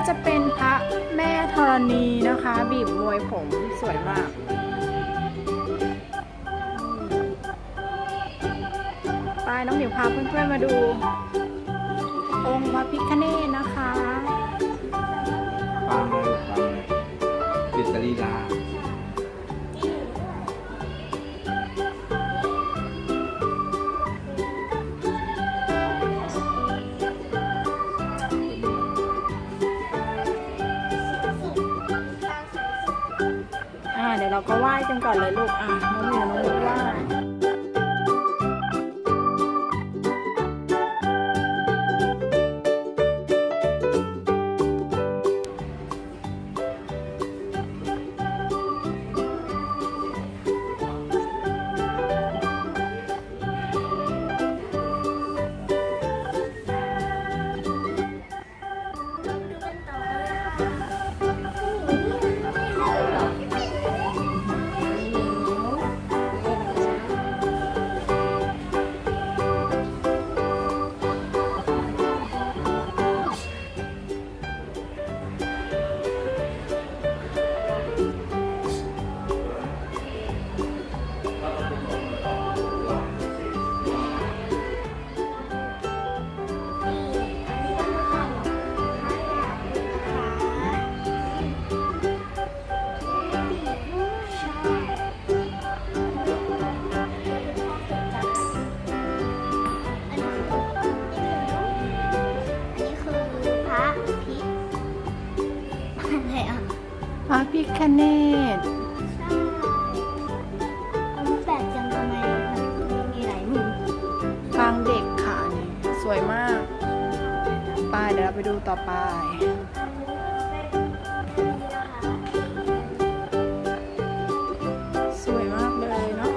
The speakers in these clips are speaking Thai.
ก็จะเป็นพระแม่ธรณีนะคะ บีบมวยผมสวยมากไปน้องหมิวพาเพื่อนๆมาดู องค์พระพิฆเนศนะคะ กันก่อนเลยลูก อะน้องหมิวน้องรู้ว่า ต่อไป สวยมากเลยเนาะ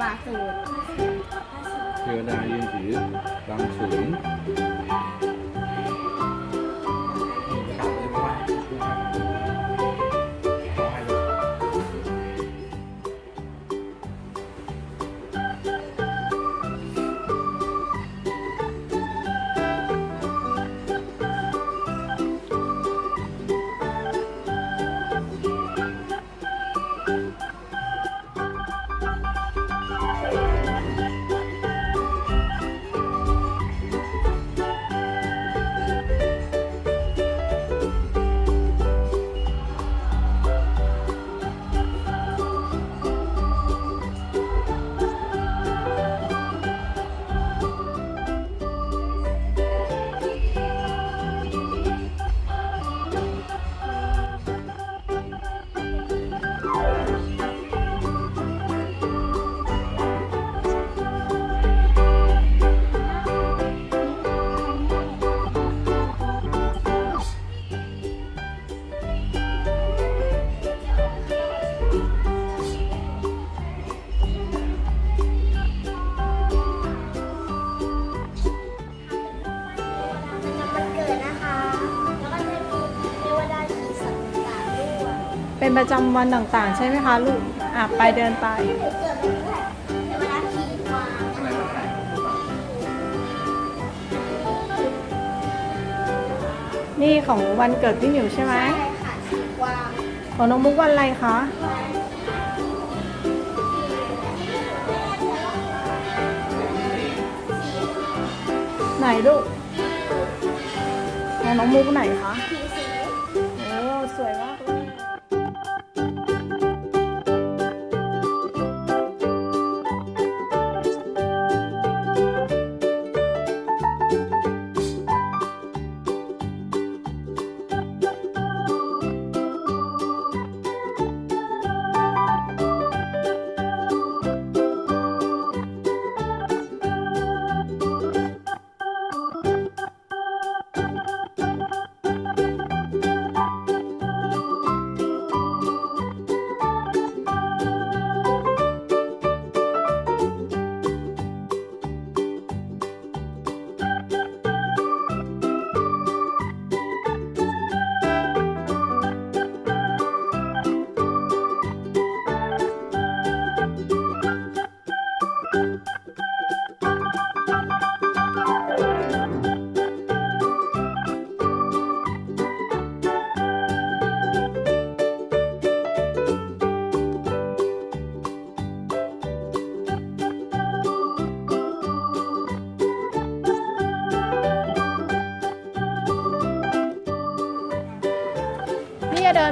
บาสูตรเทวดายืนถือ บังสู เป็นประจำวันต่างๆ ใช่ไหมคะลูกอะไปเดินไปเกิดเป็นแค่เทวดาขี่กวางอะไรก็ได้นี่ของวันเกิดพี่หมิวใช่ไหมใช่ค่ะขี่กวาของน้องมุกวันอะไรคะไหนลูกของน้องมุกไหนคะโอ้สวยมากเลย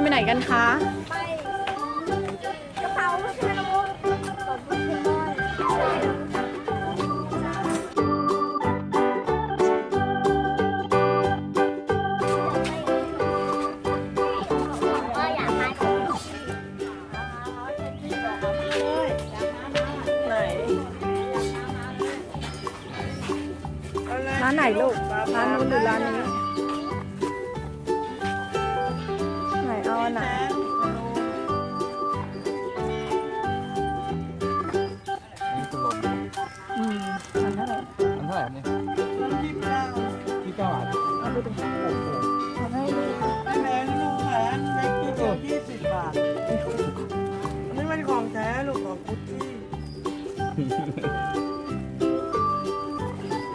ไหนกันคะ ไปกระเป๋าไม่ใช่นะมุกกระเป๋าโปเกมอนว่าอยากมาที่ไหนร้านไหนลูก ร้านนู้นหรือร้านนี้ไหน บาทเอาไปดูโอ้โหเอาให้ดูไม่แพงลูกแพงเล็กนิดเดียวยี่สิบบาทอันนี้มันของแท้ลูกของกุชชี่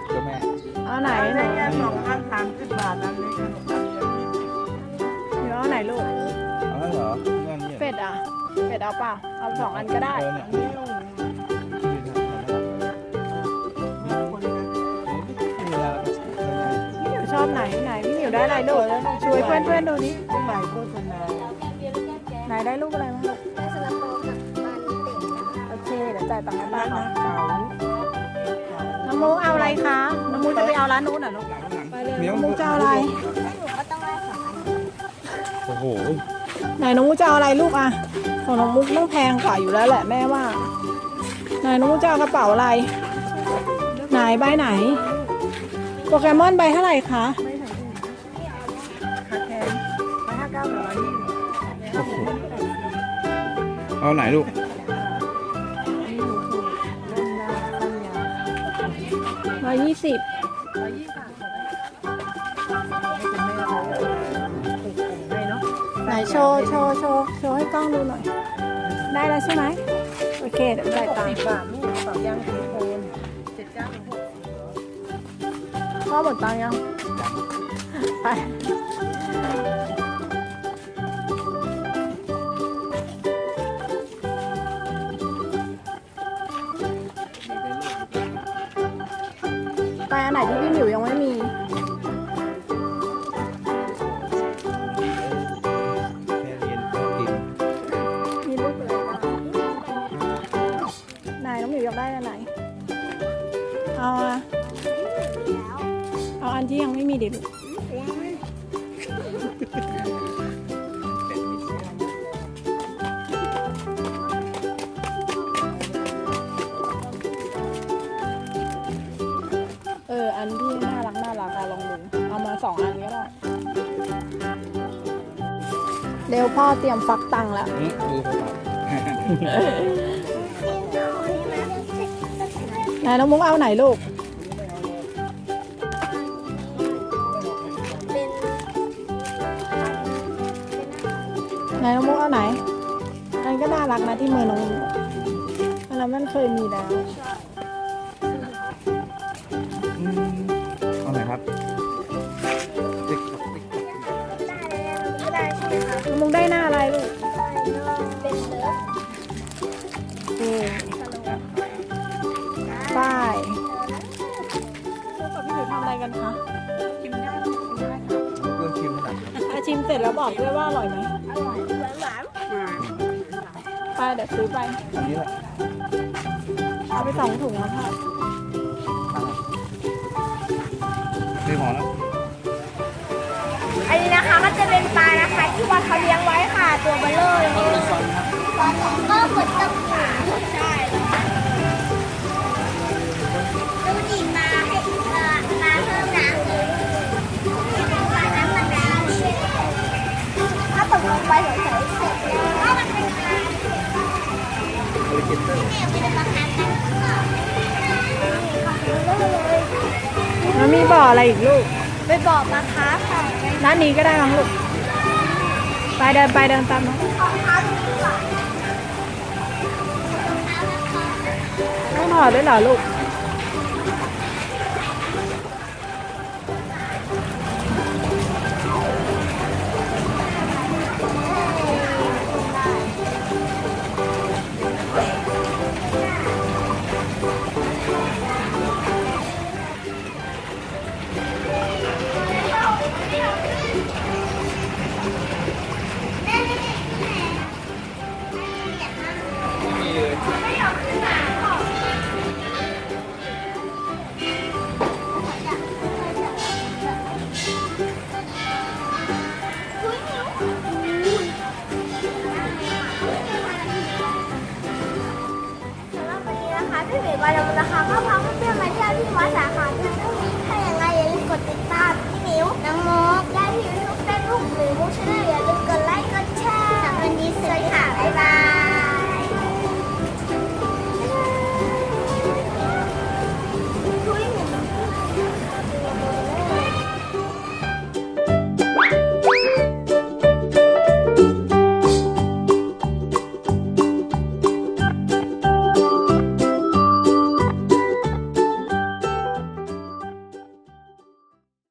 เจ้าแม่เอาไหนหนูได้แค่สองพันสามสิบบาทอันนี้ขนมปังเดียวยี่สิบหนูเอาไหนลูก เอาแล้วเหรอเงื่อนนี่เป็ดอะ เป็ดเอาเปล่าเอาสองอันก็ได้ อันนี้ลูก อบไหนไหนพี่หมิวได้อะไรลูกช่วยเพื่อนเพื่อนๆดูนี่ลูกใหม่โฆษณาไหนได้ลูกอะไรบ้างลูกได้สลับโตกับมันเต็มนะคะโอเคเดี๋ยวจ่ายตังค์ให้ป้าบ้านก่อนนะเก่าน้องมูเอาอะไรคะน้องมูจะไปเอาร้านนู้นเหรอลูกไปเลยมีน้ต้อองงมูจะเอาอะไรแล้วหนูก็ต้องได้สองอันโอ้โหไหนน้องมูจะเอาอะไรลูกอะของน้องมุกต้องแพงกว่าอยู่แล้วแหละแม่ว่าไหนน้องมูจะเอากระเป๋าอะไรไหนใบไหน โปเกมอนใบเท่าไหร่คะคาแคนร้อยห้าเก้าหรือร้อยยี่สิบโอ้โหเอาไหนลูก ร้อยยี่สิบร้อยยี่สิบบาทให้คุณแม่เขาปลูกผมให้เนาะไหนโชว์โชว์โชว์โชว์ให้กล้องดูหน่อย ได้แล้วใช่ไหม โอเค เดี๋ยวจ่ายหกตังสิค์บบาทลูกกระเป๋ายาง พ่อหมดตังค์ยังไปไปอันไหนที่พี่หมิวยังไม่มี เป็ดมิสเออ อันที่น่ารักน่ารักอะลองดูเอามาสองอันก็ได้เร็วพ่อเตรียมฟักตังค์แล้วอืมดูเขาตัดไหนน้องมุกเอาไหนลูก นน้องมุกเอาไหน อันก็น่ารักนะที่มือน้องมุกอันนั้นมันเคยมีแล้ว อืมเอาไหนครับติ๊กต๊อกติ๊กต๊อกได้เลยก็ได้ใช่ไหมคะน้องมุกได้หน้าอะไรลูกเป็นเลิฟเออป้ายลูกกับพี่หมิวทำอะไรกันคะกินได้ลูกกินได้ค่ะเริ่มชิมขนาดครับ อาชิมเสร็จแล้วบอกด้วยว่าอร่อยไหม เดี๋ยวซื้อไปอันนี้แหละเอาไปสองถุงแล้วค่ะซื้อหมอแล้วอันนี้นะคะก็จะเป็นปลานะคะที่ว่าเขาเลี้ยงไว้ค่ะตัวเบลเลอร์เลยปลาของก็ฝนตกค่ะใช่ดูดิมาให้เอ่อมาเพิ่มน้ำเลยปลาน้ำมันน้ำถ้าตกลงไปเฉยๆเสร็จ เกเตอร์เนี่ยเป็นปลาคันกันเลยแล้วมีบ่ออะไรอีกลูก ไปบอกปลาคาร์ฟค่ะด้านนี้ก็ได้มั้งลูก ไปเดินไปเดินตามน้องของเขาตรงนี้ก่อนต้องถอดด้วยเหรอลูกใ